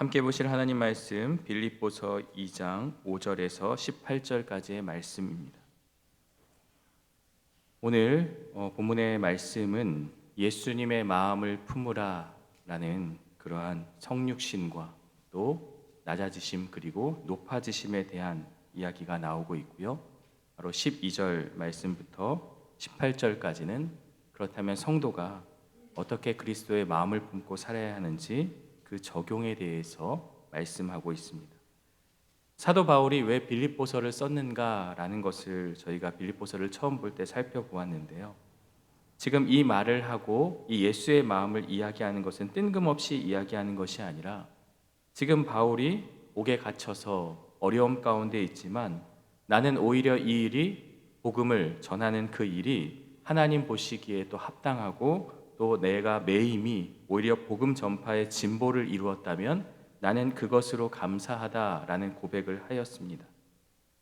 함께 보실 하나님 말씀 빌립보서 2장 5절에서 18절까지의 말씀입니다. 오늘 어, 본문의 말씀은 예수님의 마음을 품으라라는 그러한 성육신과 또 낮아지심 그리고 높아지심에 대한 이야기가 나오고 있고요. 바로 12절 말씀부터 18절까지는 그렇다면 성도가 어떻게 그리스도의 마음을 품고 살아야 하는지 그 적용에 대해서 말씀하고 있습니다. 사도 바울이 왜 빌립보서를 썼는가라는 것을 저희가 빌립보서를 처음 볼 때 살펴보았는데요. 지금 이 말을 하고 이 예수의 마음을 이야기하는 것은 뜬금없이 이야기하는 것이 아니라 지금 바울이 옥에 갇혀서 어려움 가운데 있지만 나는 오히려 이 일이 복음을 전하는 그 일이 하나님 보시기에 또 합당하고 또 내가 매임이 오히려 복음 전파의 진보를 이루었다면 나는 그것으로 감사하다라는 고백을 하였습니다.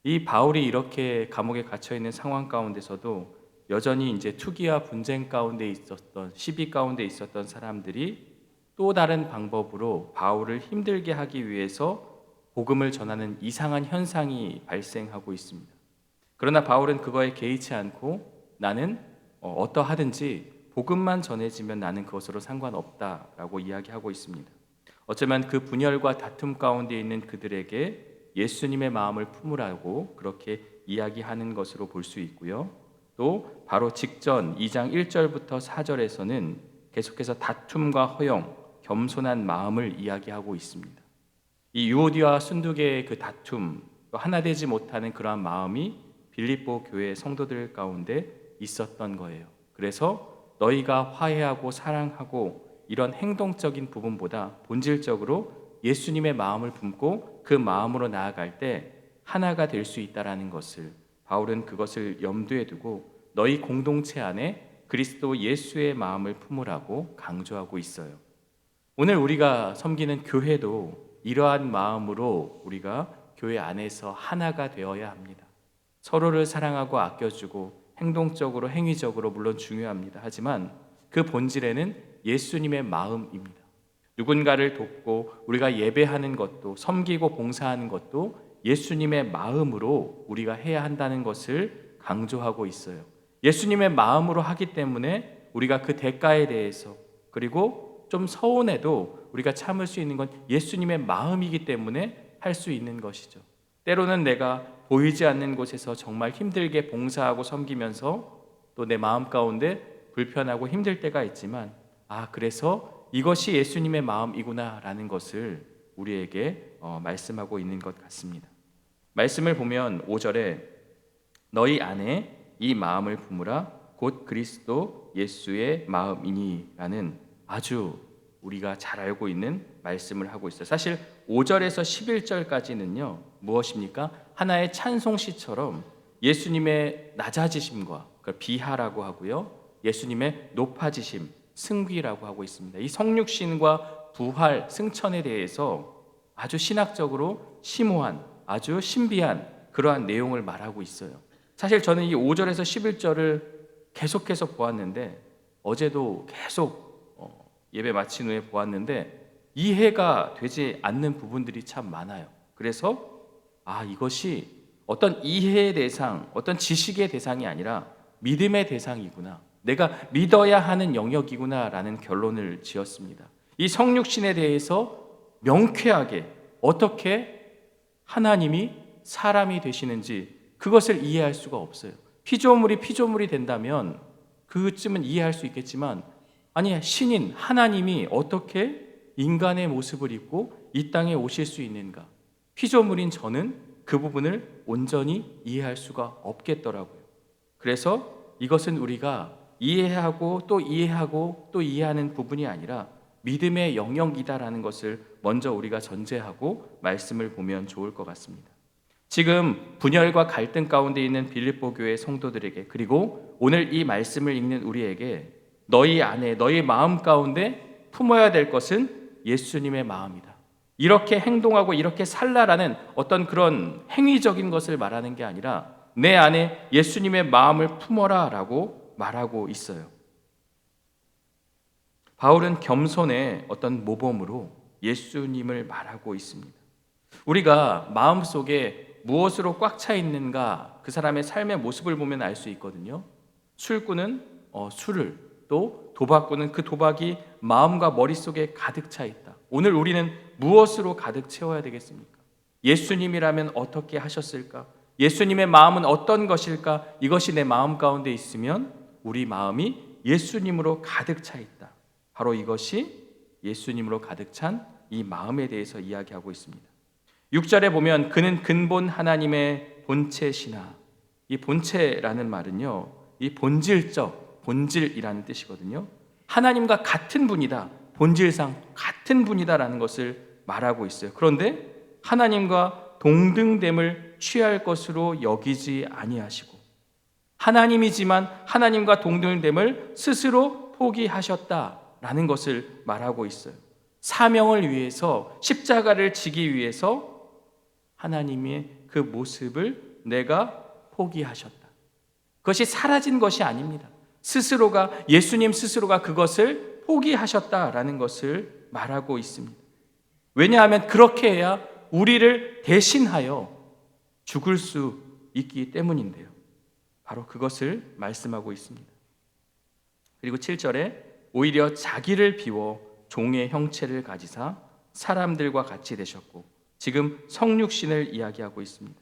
이 바울이 이렇게 감옥에 갇혀 있는 상황 가운데서도 여전히 이제 투기와 분쟁 가운데 있었던 시비 가운데 있었던 사람들이 또 다른 방법으로 바울을 힘들게 하기 위해서 복음을 전하는 이상한 현상이 발생하고 있습니다. 그러나 바울은 그거에 개의치 않고 나는 어, 어떠하든지 복음만 전해지면 나는 그것으로 상관없다라고 이야기하고 있습니다. 어쩌면 그 분열과 다툼 가운데 있는 그들에게 예수님의 마음을 품으라고 그렇게 이야기하는 것으로 볼 수 있고요. 또 바로 직전 2장 1절부터 4절에서는 계속해서 다툼과 허영, 겸손한 마음을 이야기하고 있습니다. 이 유오디와 순두계의 그 다툼, 또 하나 되지 못하는 그러한 마음이 빌립보 교회 성도들 가운데 있었던 거예요. 그래서 너희가 화해하고 사랑하고 이런 행동적인 부분보다 본질적으로 예수님의 마음을 품고 그 마음으로 나아갈 때 하나가 될 수 있다라는 것을 바울은 그것을 염두에 두고 너희 공동체 안에 그리스도 예수의 마음을 품으라고 강조하고 있어요. 오늘 우리가 섬기는 교회도 이러한 마음으로 우리가 교회 안에서 하나가 되어야 합니다. 서로를 사랑하고 아껴주고 행동적으로 행위적으로 물론 중요합니다. 하지만 그 본질에는 예수님의 마음입니다. 누군가를 돕고 우리가 예배하는 것도 섬기고 봉사하는 것도 예수님의 마음으로 우리가 해야 한다는 것을 강조하고 있어요. 예수님의 마음으로 하기 때문에 우리가 그 대가에 대해서 그리고 좀 서운해도 우리가 참을 수 있는 건 예수님의 마음이기 때문에 할 수 있는 것이죠. 때로는 내가 보이지 않는 곳에서 정말 힘들게 봉사하고 섬기면서 또 내 마음 가운데 불편하고 힘들 때가 있지만 아 그래서 이것이 예수님의 마음이구나라는 것을 우리에게 어, 말씀하고 있는 것 같습니다. 말씀을 보면 5절에 너희 안에 이 마음을 품으라 곧 그리스도 예수의 마음이니라는 아주 우리가 잘 알고 있는 말씀을 하고 있어요. 사실 5절에서 11절까지는요. 무엇입니까? 하나의 찬송시처럼 예수님의 낮아지심과 비하라고 하고요. 예수님의 높아지심, 승귀라고 하고 있습니다. 이 성육신과 부활, 승천에 대해서 아주 신학적으로 심오한, 아주 신비한 그러한 내용을 말하고 있어요. 사실 저는 이 5절에서 11절을 계속해서 보았는데 어제도 계속 어, 예배 마친 후에 보았는데 이해가 되지 않는 부분들이 참 많아요. 그래서 아 이것이 어떤 이해의 대상, 어떤 지식의 대상이 아니라 믿음의 대상이구나. 내가 믿어야 하는 영역이구나라는 결론을 지었습니다. 이 성육신에 대해서 명쾌하게 어떻게 하나님이 사람이 되시는지 그것을 이해할 수가 없어요. 피조물이 피조물이 된다면 그쯤은 이해할 수 있겠지만 아니 신인 하나님이 어떻게 인간의 모습을 입고 이 땅에 오실 수 있는가? 피조물인 저는 그 부분을 온전히 이해할 수가 없겠더라고요. 그래서 이것은 우리가 이해하고 또 이해하고 또 이해하는 부분이 아니라 믿음의 영역이다라는 것을 먼저 우리가 전제하고 말씀을 보면 좋을 것 같습니다. 지금 분열과 갈등 가운데 있는 빌립보 교회 성도들에게 그리고 오늘 이 말씀을 읽는 우리에게 너희 안에 너희 마음 가운데 품어야 될 것은 예수님의 마음이다. 이렇게 행동하고 이렇게 살라라는 어떤 그런 행위적인 것을 말하는 게 아니라 내 안에 예수님의 마음을 품어라라고 말하고 있어요. 바울은 겸손의 어떤 모범으로 예수님을 말하고 있습니다. 우리가 마음속에 무엇으로 꽉 차 있는가 그 사람의 삶의 모습을 보면 알 수 있거든요. 술꾼은 어, 술을 또 도박꾼은 그 도박이 마음과 머릿속에 가득 차 있다. 오늘 우리는 무엇으로 가득 채워야 되겠습니까? 예수님이라면 어떻게 하셨을까? 예수님의 마음은 어떤 것일까? 이것이 내 마음 가운데 있으면 우리 마음이 예수님으로 가득 차 있다. 바로 이것이 예수님으로 가득 찬 이 마음에 대해서 이야기하고 있습니다. 6절에 보면 그는 근본 하나님의 본체시나 이 본체라는 말은요. 이 본질적 본질이라는 뜻이거든요. 하나님과 같은 분이다. 본질상 같은 분이다라는 것을 말하고 있어요. 그런데 하나님과 동등됨을 취할 것으로 여기지 아니하시고 하나님이지만 하나님과 동등됨을 스스로 포기하셨다라는 것을 말하고 있어요. 사명을 위해서 십자가를 지기 위해서 하나님의 그 모습을 내가 포기하셨다. 그것이 사라진 것이 아닙니다. 스스로가 예수님 스스로가 그것을 포기하셨다라는 것을 말하고 있습니다. 왜냐하면 그렇게 해야 우리를 대신하여 죽을 수 있기 때문인데요. 바로 그것을 말씀하고 있습니다. 그리고 7절에 오히려 자기를 비워 종의 형체를 가지사 사람들과 같이 되셨고 지금 성육신을 이야기하고 있습니다.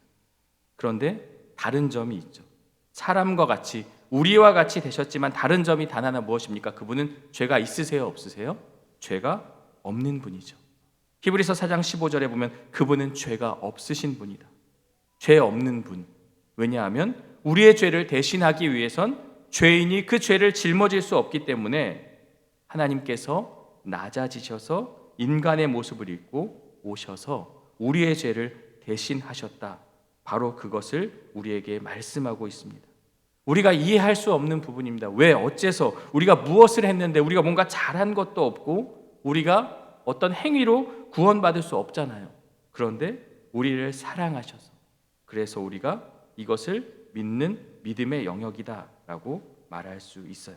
그런데 다른 점이 있죠. 사람과 같이 우리와 같이 되셨지만 다른 점이 단 하나 무엇입니까? 그분은 죄가 있으세요, 없으세요? 죄가 없는 분이죠. 히브리서 4장 15절에 보면 그분은 죄가 없으신 분이다. 죄 없는 분. 왜냐하면 우리의 죄를 대신하기 위해선 죄인이 그 죄를 짊어질 수 없기 때문에 하나님께서 낮아지셔서 인간의 모습을 입고 오셔서 우리의 죄를 대신하셨다. 바로 그것을 우리에게 말씀하고 있습니다. 우리가 이해할 수 없는 부분입니다. 왜 어째서 우리가 무엇을 했는데 우리가 뭔가 잘한 것도 없고 우리가 어떤 행위로 구원받을 수 없잖아요. 그런데 우리를 사랑하셔서 그래서 우리가 이것을 믿는 믿음의 영역이다라고 말할 수 있어요.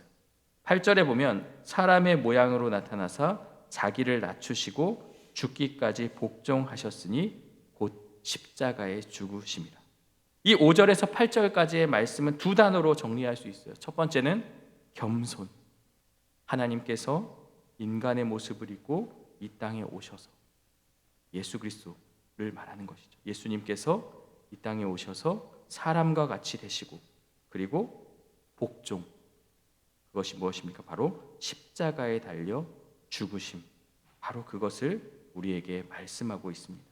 8절에 보면 사람의 모양으로 나타나사 자기를 낮추시고 죽기까지 복종하셨으니 곧 십자가에 죽으십니다. 이 5절에서 8절까지의 말씀은 두 단어로 정리할 수 있어요. 첫 번째는 겸손. 하나님께서 인간의 모습을 입고 이 땅에 오셔서 예수 그리스도를 말하는 것이죠. 예수님께서 이 땅에 오셔서 사람과 같이 되시고 그리고 복종. 그것이 무엇입니까? 바로 십자가에 달려 죽으심. 바로 그것을 우리에게 말씀하고 있습니다.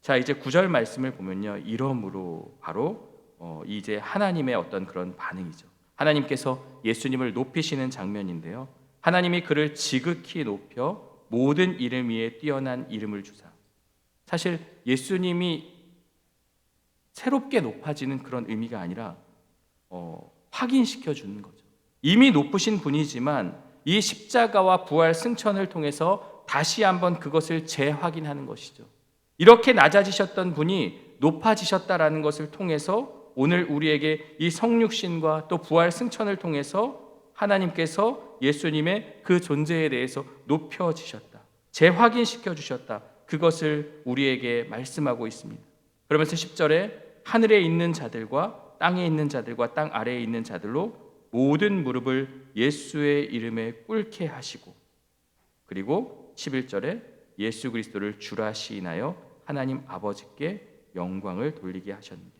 자, 이제 구절 말씀을 보면요. 이러므로 바로 어, 이제 하나님의 어떤 그런 반응이죠. 하나님께서 예수님을 높이시는 장면인데요. 하나님이 그를 지극히 높여 모든 이름 위에 뛰어난 이름을 주사. 사실 예수님이 새롭게 높아지는 그런 의미가 아니라 어, 확인시켜 주는 거죠. 이미 높으신 분이지만 이 십자가와 부활 승천을 통해서 다시 한번 그것을 재확인하는 것이죠. 이렇게 낮아지셨던 분이 높아지셨다라는 것을 통해서 오늘 우리에게 이 성육신과 또 부활 승천을 통해서 하나님께서 예수님의 그 존재에 대해서 높여지셨다. 재확인시켜 주셨다. 그것을 우리에게 말씀하고 있습니다. 그러면서 10절에 하늘에 있는 자들과 땅에 있는 자들과 땅 아래에 있는 자들로 모든 무릎을 예수의 이름에 꿇게 하시고 그리고 11절에 예수 그리스도를 주라 시인하여 하나님 아버지께 영광을 돌리게 하셨습니다.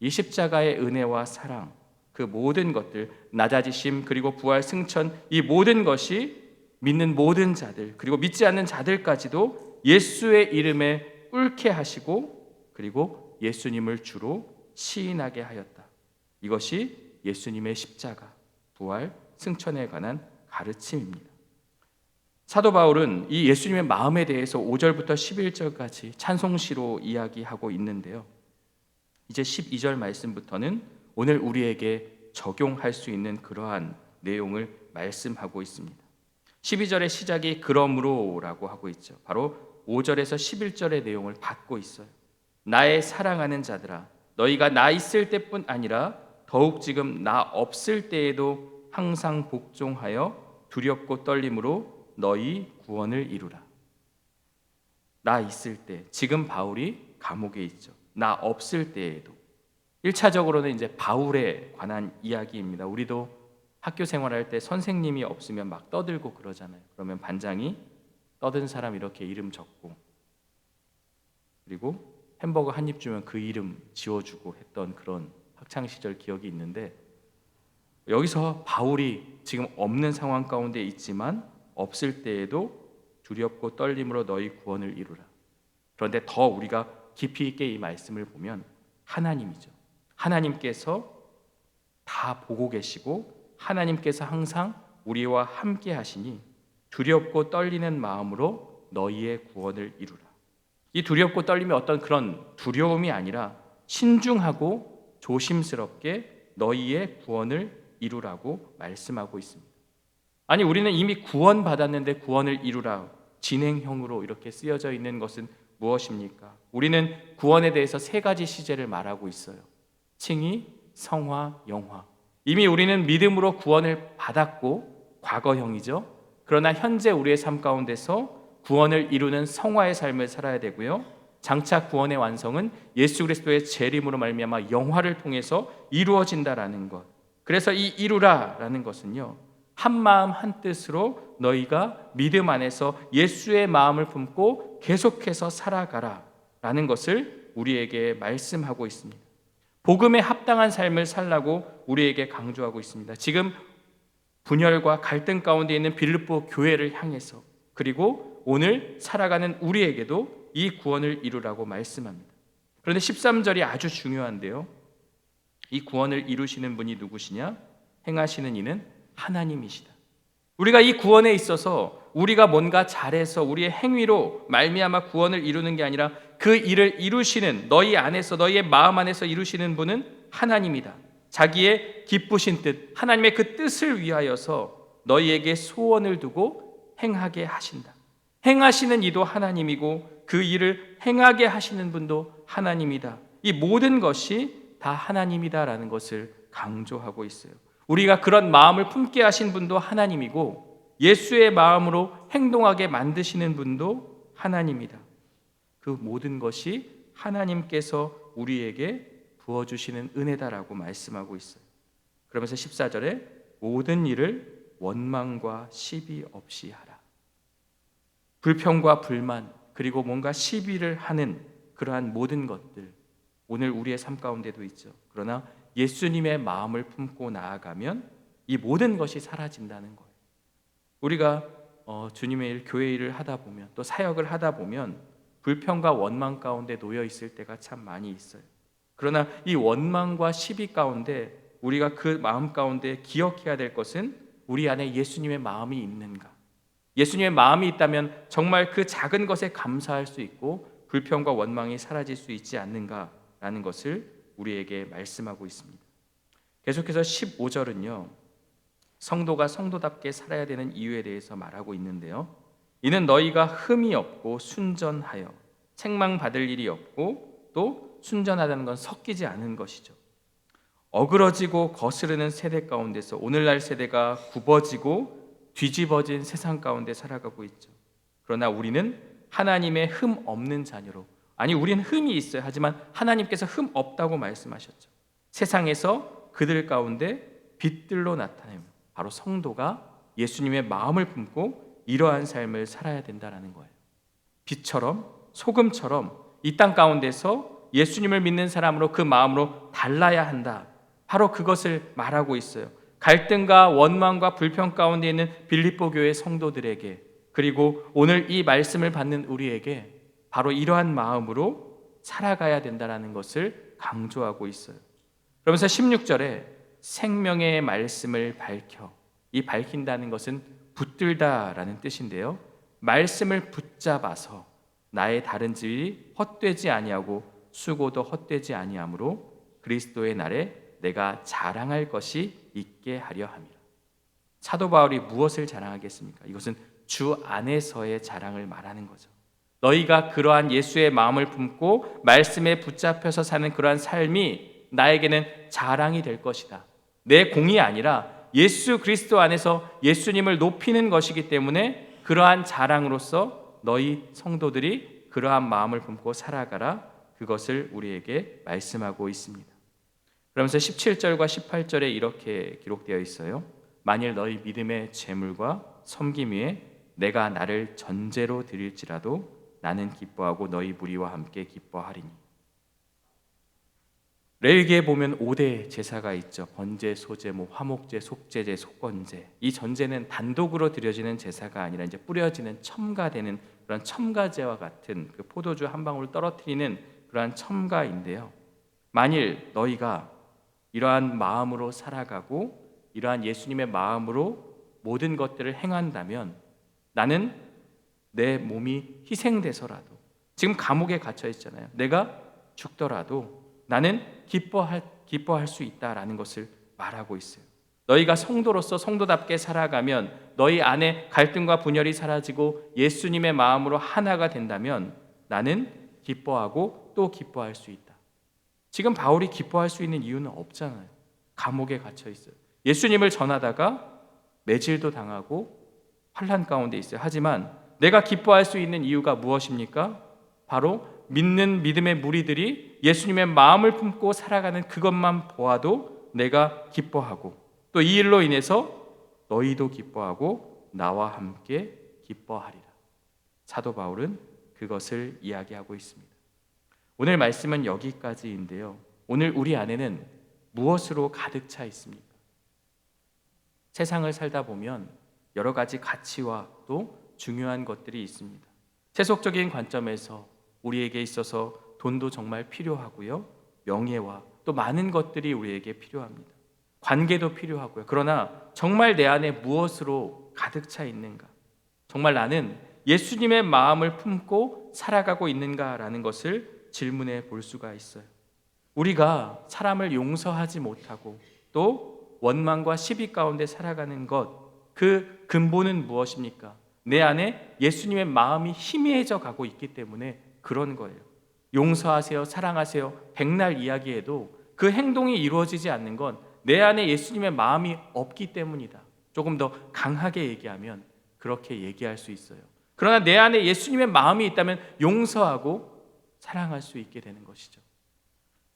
이 십자가의 은혜와 사랑, 그 모든 것들, 낮아지심 그리고 부활 승천 이 모든 것이 믿는 모든 자들 그리고 믿지 않는 자들까지도 예수의 이름에 꿇게 하시고 그리고 예수님을 주로 시인하게 하였다. 이것이 예수님의 십자가, 부활, 승천에 관한 가르침입니다. 사도 바울은 이 예수님의 마음에 대해서 5절부터 11절까지 찬송시로 이야기하고 있는데요. 이제 12절 말씀부터는 오늘 우리에게 적용할 수 있는 그러한 내용을 말씀하고 있습니다. 12절의 시작이 그러므로라고 하고 있죠. 바로 5절에서 11절의 내용을 받고 있어요. 나의 사랑하는 자들아 너희가 나 있을 때뿐 아니라 더욱 지금 나 없을 때에도 항상 복종하여 두렵고 떨림으로 너희 구원을 이루라. 나 있을 때, 지금 바울이 감옥에 있죠. 나 없을 때에도. 1차적으로는 이제 바울에 관한 이야기입니다. 우리도 학교 생활할 때 선생님이 없으면 막 떠들고 그러잖아요. 그러면 반장이 떠든 사람 이렇게 이름 적고 그리고 햄버거 한 입 주면 그 이름 지워주고 했던 그런 학창 시절 기억이 있는데 여기서 바울이 지금 없는 상황 가운데 있지만 없을 때에도 두렵고 떨림으로 너희 구원을 이루라. 그런데 더 우리가 깊이 있게 이 말씀을 보면 하나님이죠. 하나님께서 다 보고 계시고 하나님께서 항상 우리와 함께 하시니 두렵고 떨리는 마음으로 너희의 구원을 이루라. 이 두렵고 떨림이 어떤 그런 두려움이 아니라 신중하고 조심스럽게 너희의 구원을 이루라고 말씀하고 있습니다. 아니 우리는 이미 구원 받았는데 구원을 이루라 진행형으로 이렇게 쓰여져 있는 것은 무엇입니까? 우리는 구원에 대해서 세 가지 시제를 말하고 있어요. 칭의, 성화, 영화. 이미 우리는 믿음으로 구원을 받았고 과거형이죠. 그러나 현재 우리의 삶 가운데서 구원을 이루는 성화의 삶을 살아야 되고요. 장차 구원의 완성은 예수 그리스도의 재림으로 말미암아 영화를 통해서 이루어진다라는 것. 그래서 이 이루라라는 것은요. 한 마음 한 뜻으로 너희가 믿음 안에서 예수의 마음을 품고 계속해서 살아가라라는 것을 우리에게 말씀하고 있습니다. 복음에 합당한 삶을 살라고 우리에게 강조하고 있습니다. 지금 분열과 갈등 가운데 있는 빌립보 교회를 향해서 그리고 오늘 살아가는 우리에게도 이 구원을 이루라고 말씀합니다. 그런데 13절이 아주 중요한데요. 이 구원을 이루시는 분이 누구시냐? 행하시는 이는 하나님이시다. 우리가 이 구원에 있어서 우리가 뭔가 잘해서 우리의 행위로 말미암아 구원을 이루는 게 아니라 그 일을 이루시는 너희 안에서 너희의 마음 안에서 이루시는 분은 하나님이다. 자기의 기쁘신 뜻, 하나님의 그 뜻을 위하여서 너희에게 소원을 두고 행하게 하신다. 행하시는 이도 하나님이고 그 일을 행하게 하시는 분도 하나님이다. 이 모든 것이 다 하나님이다라는 것을 강조하고 있어요. 우리가 그런 마음을 품게 하신 분도 하나님이고 예수의 마음으로 행동하게 만드시는 분도 하나님이다. 그 모든 것이 하나님께서 우리에게 부어주시는 은혜다라고 말씀하고 있어요. 그러면서 14절에 모든 일을 원망과 시비 없이 하라. 불평과 불만 그리고 뭔가 시비를 하는 그러한 모든 것들 오늘 우리의 삶 가운데도 있죠. 그러나 예수님의 마음을 품고 나아가면 이 모든 것이 사라진다는 거예요. 우리가 어, 주님의 일, 교회 일을 하다 보면 또 사역을 하다 보면 불평과 원망 가운데 놓여 있을 때가 참 많이 있어요. 그러나 이 원망과 시비 가운데 우리가 그 마음 가운데 기억해야 될 것은 우리 안에 예수님의 마음이 있는가. 예수님의 마음이 있다면 정말 그 작은 것에 감사할 수 있고 불평과 원망이 사라질 수 있지 않는가라는 것을 우리에게 말씀하고 있습니다. 계속해서 15절은요. 성도가 성도답게 살아야 되는 이유에 대해서 말하고 있는데요. 이는 너희가 흠이 없고 순전하여 책망 받을 일이 없고 또 순전하다는 건 섞이지 않은 것이죠. 어그러지고 거스르는 세대 가운데서 오늘날 세대가 굽어지고 뒤집어진 세상 가운데 살아가고 있죠. 그러나 우리는 하나님의 흠 없는 자녀로 아니 우리는 흠이 있어요. 하지만 하나님께서 흠 없다고 말씀하셨죠. 세상에서 그들 가운데 빛들로 나타내요. 바로 성도가 예수님의 마음을 품고 이러한 삶을 살아야 된다라는 거예요. 빛처럼 소금처럼 이 땅 가운데서 예수님을 믿는 사람으로 그 마음으로 달라야 한다. 바로 그것을 말하고 있어요. 갈등과 원망과 불평 가운데 있는 빌립보 교회 성도들에게 그리고 오늘 이 말씀을 받는 우리에게 바로 이러한 마음으로 살아가야 된다라는 것을 강조하고 있어요. 그러면서 16절에 생명의 말씀을 밝혀 이 밝힌다는 것은 붙들다라는 뜻인데요. 말씀을 붙잡아서 나의 다른 질이 헛되지 아니하고 수고도 헛되지 아니하므로 그리스도의 날에 내가 자랑할 것이 있게 하려 함이라. 사도 바울이 무엇을 자랑하겠습니까? 이것은 주 안에서의 자랑을 말하는 거죠. 너희가 그러한 예수의 마음을 품고 말씀에 붙잡혀서 사는 그러한 삶이 나에게는 자랑이 될 것이다. 내 공이 아니라 예수 그리스도 안에서 예수님을 높이는 것이기 때문에 그러한 자랑으로서 너희 성도들이 그러한 마음을 품고 살아가라. 그것을 우리에게 말씀하고 있습니다. 그러면서 17절과 18절에 이렇게 기록되어 있어요. 만일 너희 믿음의 재물과 섬김 위에 내가 나를 전제로 드릴지라도 나는 기뻐하고 너희 무리와 함께 기뻐하리니. 레위기에 보면 5대 제사가 있죠. 번제, 소제, 뭐 화목제, 속제제, 속건제. 이 전제는 단독으로 드려지는 제사가 아니라 이제 뿌려지는 첨가되는 그런 첨가제와 같은 그 포도주 한 방울 떨어뜨리는 그러한 첨가인데요. 만일 너희가 이러한 마음으로 살아가고 이러한 예수님의 마음으로 모든 것들을 행한다면 나는 내 몸이 희생돼서라도 지금 감옥에 갇혀 있잖아요. 내가 죽더라도 나는 기뻐할 기뻐할 수 있다라는 것을 말하고 있어요. 너희가 성도로서 성도답게 살아가면 너희 안에 갈등과 분열이 사라지고 예수님의 마음으로 하나가 된다면 나는 기뻐하고 또 기뻐할 수 있다. 지금 바울이 기뻐할 수 있는 이유는 없잖아요. 감옥에 갇혀 있어요. 예수님을 전하다가 매질도 당하고 환란 가운데 있어요. 하지만 내가 기뻐할 수 있는 이유가 무엇입니까? 바로 믿는 믿음의 무리들이 예수님의 마음을 품고 살아가는 그것만 보아도 내가 기뻐하고 또 이 일로 인해서 너희도 기뻐하고 나와 함께 기뻐하리라. 사도 바울은 그것을 이야기하고 있습니다. 오늘 말씀은 여기까지인데요. 오늘 우리 안에는 무엇으로 가득 차 있습니까? 세상을 살다 보면 여러 가지 가치와 또 중요한 것들이 있습니다. 세속적인 관점에서 우리에게 있어서 돈도 정말 필요하고요. 명예와 또 많은 것들이 우리에게 필요합니다. 관계도 필요하고요. 그러나 정말 내 안에 무엇으로 가득 차 있는가? 정말 나는 예수님의 마음을 품고 살아가고 있는가라는 것을 질문해 볼 수가 있어요. 우리가 사람을 용서하지 못하고 또 원망과 시비 가운데 살아가는 것, 그 근본은 무엇입니까? 내 안에 예수님의 마음이 희미해져 가고 있기 때문에 그런 거예요. 용서하세요, 사랑하세요, 백날 이야기해도 그 행동이 이루어지지 않는 건 내 안에 예수님의 마음이 없기 때문이다. 조금 더 강하게 얘기하면 그렇게 얘기할 수 있어요. 그러나 내 안에 예수님의 마음이 있다면 용서하고 사랑할 수 있게 되는 것이죠.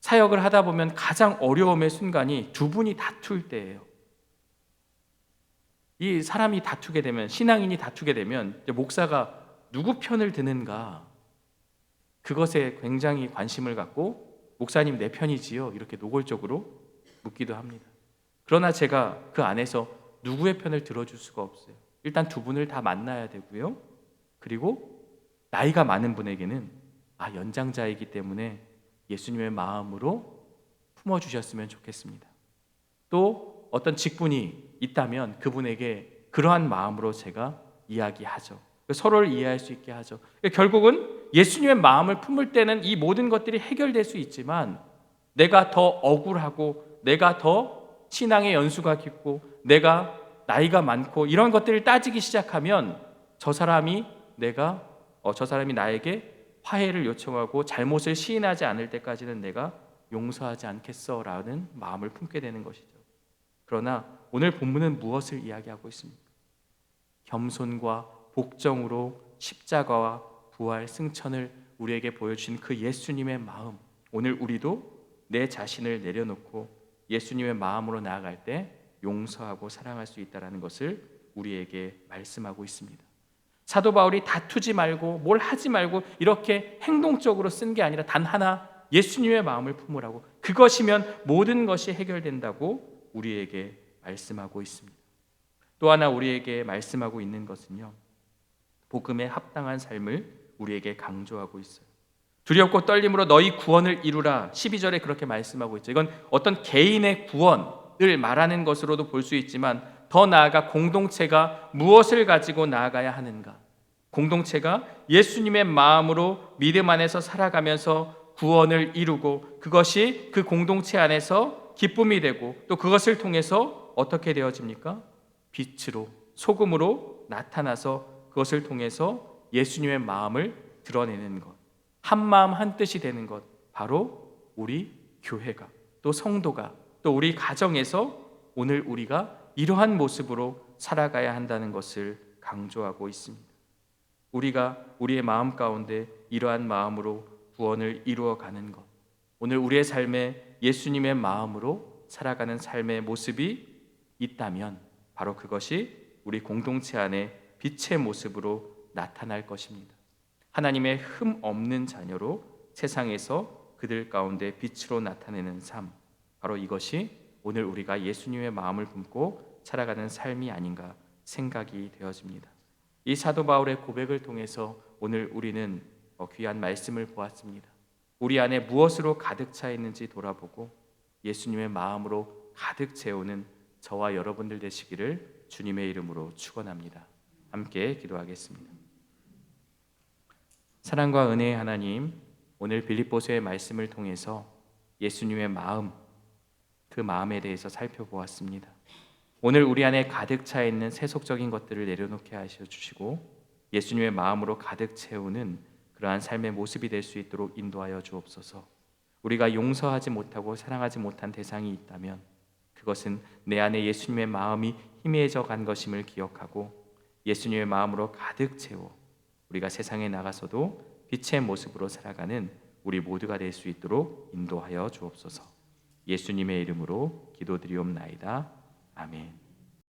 사역을 하다 보면 가장 어려움의 순간이 두 분이 다툴 때예요. 이 사람이 다투게 되면 신앙인이 다투게 되면 목사가 누구 편을 드는가 그것에 굉장히 관심을 갖고 목사님 내 편이지요 이렇게 노골적으로 묻기도 합니다. 그러나 제가 그 안에서 누구의 편을 들어줄 수가 없어요. 일단 두 분을 다 만나야 되고요. 그리고 나이가 많은 분에게는 아 연장자이기 때문에 예수님의 마음으로 품어 주셨으면 좋겠습니다. 또 어떤 직분이 있다면 그분에게 그러한 마음으로 제가 이야기하죠. 서로를 이해할 수 있게 하죠. 결국은 예수님의 마음을 품을 때는 이 모든 것들이 해결될 수 있지만 내가 더 억울하고 내가 더 신앙의 연수가 깊고 내가 나이가 많고 이런 것들을 따지기 시작하면 저 사람이 내가 어, 저 사람이 나에게 화해를 요청하고 잘못을 시인하지 않을 때까지는 내가 용서하지 않겠어라는 마음을 품게 되는 것이죠. 그러나 오늘 본문은 무엇을 이야기하고 있습니까? 겸손과 복정으로 십자가와 부활 승천을 우리에게 보여주신 그 예수님의 마음. 오늘 우리도 내 자신을 내려놓고 예수님의 마음으로 나아갈 때 용서하고 사랑할 수 있다라는 것을 우리에게 말씀하고 있습니다. 사도 바울이 다투지 말고 뭘 하지 말고 이렇게 행동적으로 쓴 게 아니라 단 하나 예수님의 마음을 품으라고 그것이면 모든 것이 해결된다고 우리에게 말씀하고 있습니다. 또 하나 우리에게 말씀하고 있는 것은요. 복음에 합당한 삶을 우리에게 강조하고 있어요. 두렵고 떨림으로 너희 구원을 이루라. 12절에 그렇게 말씀하고 있죠. 이건 어떤 개인의 구원을 말하는 것으로도 볼 수 있지만 더 나아가 공동체가 무엇을 가지고 나아가야 하는가? 공동체가 예수님의 마음으로 믿음 안에서 살아가면서 구원을 이루고 그것이 그 공동체 안에서 기쁨이 되고 또 그것을 통해서 어떻게 되어집니까? 빛으로 소금으로 나타나서 그것을 통해서 예수님의 마음을 드러내는 것. 한 마음 한 뜻이 되는 것. 바로 우리 교회가 또 성도가 또 우리 가정에서 오늘 우리가 이러한 모습으로 살아가야 한다는 것을 강조하고 있습니다. 우리가 우리의 마음 가운데 이러한 마음으로 구원을 이루어 가는 것. 오늘 우리의 삶에 예수님의 마음으로 살아가는 삶의 모습이 있다면 바로 그것이 우리 공동체 안에 빛의 모습으로 나타날 것입니다. 하나님의 흠 없는 자녀로 세상에서 그들 가운데 빛으로 나타내는 삶. 바로 이것이 오늘 우리가 예수님의 마음을 품고 살아가는 삶이 아닌가 생각이 되어집니다. 이 사도 바울의 고백을 통해서 오늘 우리는 어, 귀한 말씀을 보았습니다. 우리 안에 무엇으로 가득 차 있는지 돌아보고 예수님의 마음으로 가득 채우는 저와 여러분들 되시기를 주님의 이름으로 축원합니다. 함께 기도하겠습니다. 사랑과 은혜의 하나님, 오늘 빌립보서의 말씀을 통해서 예수님의 마음, 그 마음에 대해서 살펴보았습니다. 오늘 우리 안에 가득 차 있는 세속적인 것들을 내려놓게 하셔 주시고 예수님의 마음으로 가득 채우는 그러한 삶의 모습이 될 수 있도록 인도하여 주옵소서. 우리가 용서하지 못하고 사랑하지 못한 대상이 있다면 그것은 내 안에 예수님의 마음이 희미해져 간 것임을 기억하고 예수님의 마음으로 가득 채워 우리가 세상에 나가서도 빛의 모습으로 살아가는 우리 모두가 될 수 있도록 인도하여 주옵소서. 예수님의 이름으로 기도드리옵나이다. 아멘.